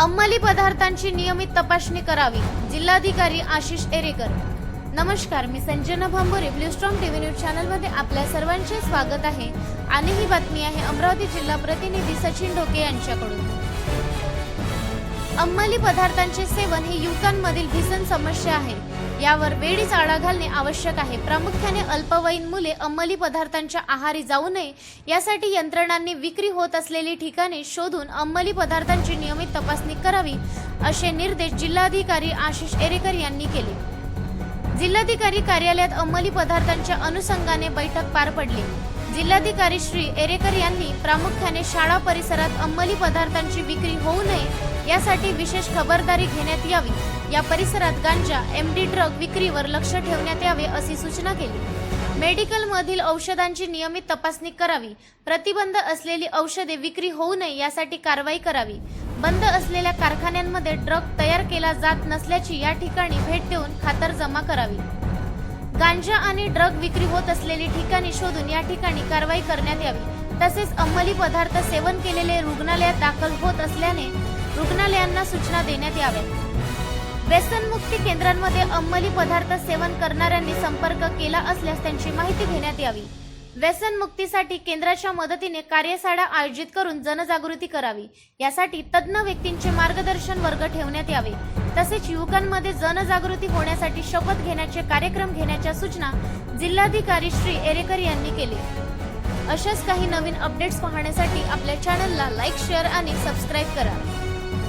अंमली पदार्थांची नियमित तपासणी करावी जिल्हाधिकारी आशिष एरेकर. नमस्कार मी Sanjana Bhambore blue storm TV news चॅनलमध्ये आपल्या सर्वांचे स्वागत आहे. आणि ही बातमी आहे अमरावती जिल्हा प्रतिनिधी सचिन ढोके यांच्याकडून. अंमली पदार्थांचे सेवन ही युवकांमधील भीषण समस्या आहे. यावर वेळीच आळा घालणे आवश्यक आहे. प्रामुख्याने अल्पवयीन मुले अंमली पदार्थांच्या आहारी जाऊ नये यासाठी यंत्रणांनी विक्री होत असलेली ठिकाणे शोधून अंमली पदार्थांची नियमित तपासणी करावी असे निर्देश जिल्हाधिकारी आशिष एरेकर यांनी केले. जिल्हाधिकारी कार्यालयात अंमली पदार्थांच्या अनुषंगाने बैठक पार पडली. जिल्हाधिकारी श्री एरेकर यांनी प्रामुख्याने शाळा परिसरात अंमली पदार्थांची विक्री होऊ नये यासाठी विशेष खबरदारी घेण्यात यावी. या परिसरात गांजा एम डी ड्रग विक्रीवर लक्ष ठेवण्यात यावे अशी सूचना केली. मेडिकल मधील औषधांची नियमित तपासणी करावी. प्रतिबंध असलेली औषधे विक्री होऊ नये यासाठी कारवाई करावी. बंद असलेल्या कारखान्यांमध्ये ड्रग तयार केला जात नसल्याची या ठिकाणी भेट देऊन खातर जमा करावी. गांजा आणि ड्रग विक्री होत असलेली ठिकाणी शोधून या ठिकाणी कारवाई करण्यात यावी. तसेच अंमली पदार्थ सेवन केलेले रुग्णालयात दाखल होत असल्याने रुग्णालयांना सूचना देण्यात याव्यात. व्यसनमुक्ती केंद्रांमध्ये अंमली पदार्थ सेवन करणाऱ्यांनी संपर्क केला असल्यास त्यांची माहिती घेण्यात यावी. व्यसनमुक्तीसाठी केंद्राच्या मदतीने कार्यशाळा आयोजित करून जनजागृती करावी. यासाठी तज्ज्ञ व्यक्तींचे मार्गदर्शन वर्ग ठेवण्यात यावे. तसेच युवकांमध्ये जनजागृती होण्यासाठी शपथ घेण्याचे कार्यक्रम घेण्याच्या सूचना जिल्हाधिकारी श्री एरेकर यांनी केली. अशाच काही नवीन अपडेट्स पाहण्यासाठी आपल्या चॅनलला लाईक शेअर आणि सबस्क्राईब करा.